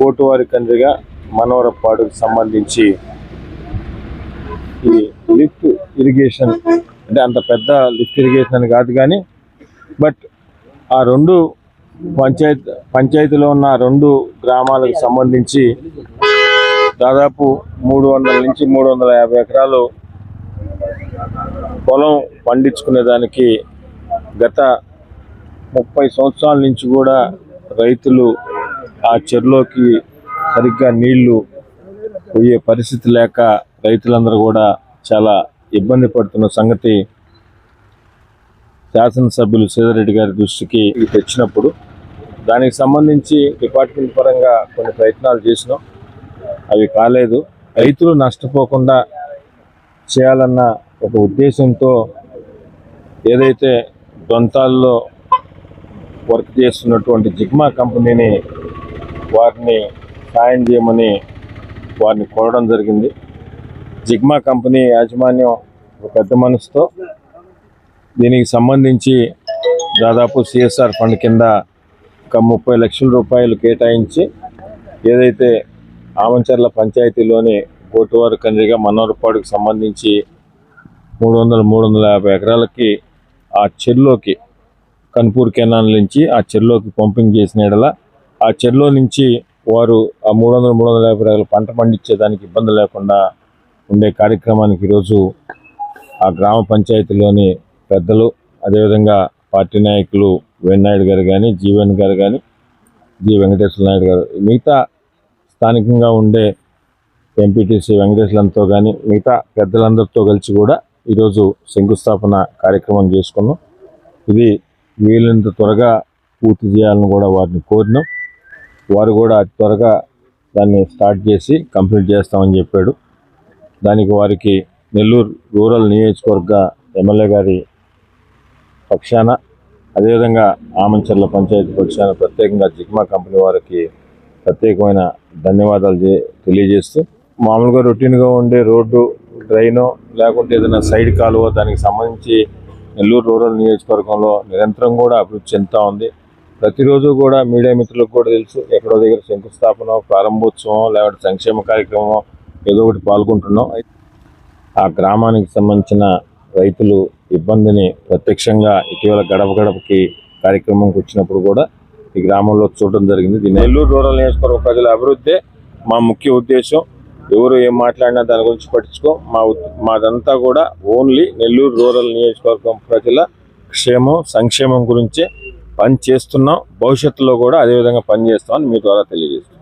కోటువారి కండ్రిగా మనవరపాడుకు సంబంధించి ఈ lift irrigation అంటే అంత పెద్ద లిఫ్ట్ ఇరిగేషన్ అని కాదు కానీ బట్ ఆ రెండు పంచాయత్ పంచాయతీలో ఉన్న రెండు గ్రామాలకు సంబంధించి దాదాపు మూడు వందల నుంచి మూడు వందల యాభై ఎకరాలు పొలం పండించుకునే దానికి గత ముప్పై సంవత్సరాల నుంచి కూడా రైతులు ఆ చెరులోకి సరిగ్గా నీళ్ళు పోయే పరిస్థితి లేక రైతులందరూ కూడా చాలా ఇబ్బంది పడుతున్న సంగతి శాసనసభ్యులు సీతారెడ్డి గారి దృష్టికి తెచ్చినప్పుడు దానికి సంబంధించి డిపార్ట్మెంట్ పరంగా కొన్ని ప్రయత్నాలు చేసినాం. అవి కాలేదు. రైతులు నష్టపోకుండా చేయాలన్న ఒక ఉద్దేశంతో ఏదైతే దొంతాల్లో వర్క్ చేస్తున్నటువంటి జిగ్మా కంపెనీని వారిని సాయం చేయమని వారిని కోరడం జరిగింది. జిగ్మా కంపెనీ యాజమాన్యం ఒక పెద్ద మనసుతో దీనికి సంబంధించి దాదాపు సిఎస్ఆర్ ఫండ్ కింద ఒక ముప్పై లక్షల రూపాయలు కేటాయించి ఏదైతే ఆమంచర్ల పంచాయతీలోని కోటివారు కండ్రిగా మనోరపాడుకు సంబంధించి మూడు వందల మూడు వందల యాభై ఎకరాలకి ఆ చెరులోకి కన్పూర్ కెనాల్ నుంచి ఆ చెల్లోకి పంపింగ్ చేసిన ఎడల ఆ చెరులో నుంచి వారు ఆ మూడు వందల మూడు వందల యాభై ఎకరాల పంట పండించేదానికి ఇబ్బంది లేకుండా ఉండే కార్యక్రమానికి ఈరోజు ఆ గ్రామ పంచాయతీలోని పెద్దలు అదేవిధంగా పార్టీ నాయకులు వెన్నాయుడు గారు కానీ జీవన్ గారు కానీ జి వెంకటేశ్వర నాయుడు గారు మిగతా స్థానికంగా ఉండే ఎంపీటీసీ వెంకటేశ్వరంతో కానీ మిగతా పెద్దలందరితో కలిసి కూడా ఈరోజు శంకుస్థాపన కార్యక్రమం చేసుకున్నాం. ఇది వీలైనంత త్వరగా పూర్తి చేయాలని కూడా వారిని కోరినాం. వారు కూడా త్వరగా దాన్ని స్టార్ట్ చేసి కంప్లీట్ చేస్తామని చెప్పాడు. దానికి వారికి నెల్లూరు రూరల్ నియోజకవర్గ ఎమ్మెల్యే గారి పక్షాన అదేవిధంగా ఆమంచర్ల పంచాయతీ పక్షాన ప్రత్యేకంగా జిగ్మా కంపెనీ వారికి ప్రత్యేకమైన ధన్యవాదాలు తెలియజేస్తూ మామూలుగా రొటీన్గా ఉండే రోడ్డు డ్రైనో లేకుంటే ఏదైనా సైడ్ కాలువో దానికి సంబంధించి నెల్లూరు రూరల్ నియోజకవర్గంలో నిరంతరం కూడా అభివృద్ధి చెందుతూ ఉంది. ప్రతిరోజు కూడా మీడియా మిత్రులకు కూడా తెలుసు ఎక్కడో దగ్గర శంకుస్థాపన ప్రారంభోత్సవం లేకపోతే సంక్షేమ కార్యక్రమం ఏదో ఒకటి పాల్గొంటున్నాం. ఆ గ్రామానికి సంబంధించిన రైతులు ఇబ్బందిని ప్రత్యక్షంగా ఇటీవల గడప గడపకి కార్యక్రమంకి వచ్చినప్పుడు కూడా ఈ గ్రామంలో చూడడం జరిగింది. ఇది నెల్లూరు రూరల్ నియోజకవర్గ ప్రజల అభివృద్ధి మా ముఖ్య ఉద్దేశం. ఎవరు ఏం మాట్లాడినా దాని గురించి పట్టించుకో. మా మాదంతా కూడా ఓన్లీ నెల్లూరు రూరల్ నియోజకవర్గం ప్రజల క్షేమం సంక్షేమం గురించే పని చేస్తున్నాం భవిష్యత్తులో కూడా అదే విధంగా పని చేస్తామని మీ ద్వారా తెలియజేస్తాం